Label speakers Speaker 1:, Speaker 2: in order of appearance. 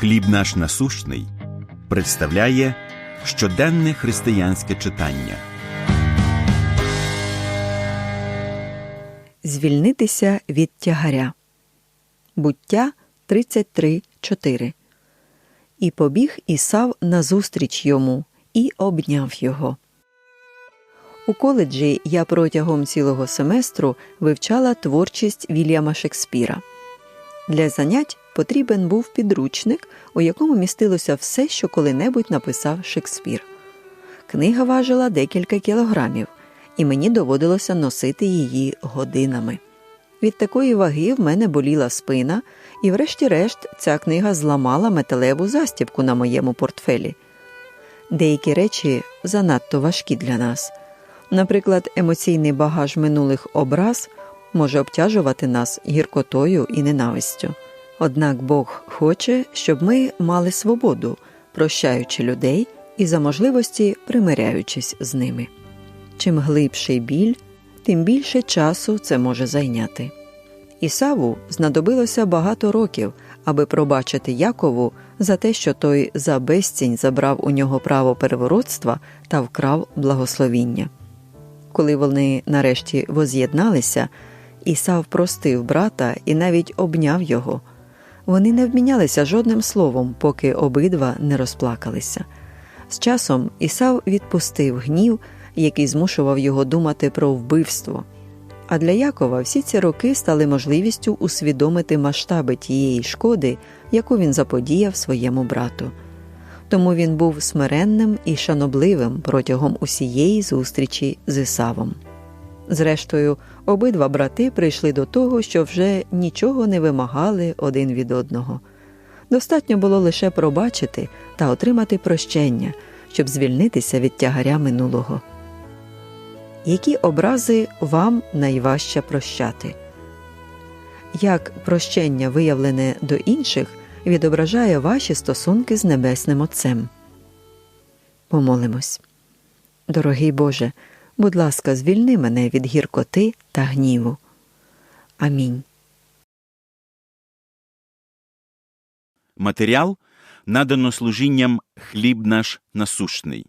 Speaker 1: Хліб наш насущний представляє щоденне християнське читання.
Speaker 2: Звільнитися від тягаря. Буття 33.4 І побіг Ісав назустріч йому і обняв його. У коледжі я протягом цілого семестру вивчала творчість Вільяма Шекспіра. Для занять потрібен був підручник, у якому містилося все, що коли-небудь написав Шекспір. Книга важила декілька кілограмів, і мені доводилося носити її годинами. Від такої ваги в мене боліла спина, і, врешті-решт, ця книга зламала металеву застібку на моєму портфелі. Деякі речі занадто важкі для нас. Наприклад, емоційний багаж минулих образ може обтяжувати нас гіркотою і ненавистю. Однак Бог хоче, щоб ми мали свободу, прощаючи людей і за можливості примиряючись з ними. Чим глибший біль, тим більше часу це може зайняти. Ісаву знадобилося багато років, аби пробачити Якову за те, що той за безцінь забрав у нього право переворотства та вкрав благословіння. Коли вони нарешті воз'єдналися, Ісав простив брата і навіть обняв його. Вони не вмінялися жодним словом, поки обидва не розплакалися. З часом Ісав відпустив гнів, який змушував його думати про вбивство. А для Якова всі ці роки стали можливістю усвідомити масштаби тієї шкоди, яку він заподіяв своєму брату. Тому він був смиренним і шанобливим протягом усієї зустрічі з Ісавом. Зрештою, обидва брати прийшли до того, що вже нічого не вимагали один від одного. Достатньо було лише пробачити та отримати прощення, щоб звільнитися від тягаря минулого. Які образи вам найважче прощати? Як прощення, виявлене до інших, відображає ваші стосунки з Небесним Отцем? Помолимось. Дорогий Боже, будь ласка, звільни мене від гіркоти та гніву. Амінь.
Speaker 1: Матеріал надано служінням хліб наш насущний.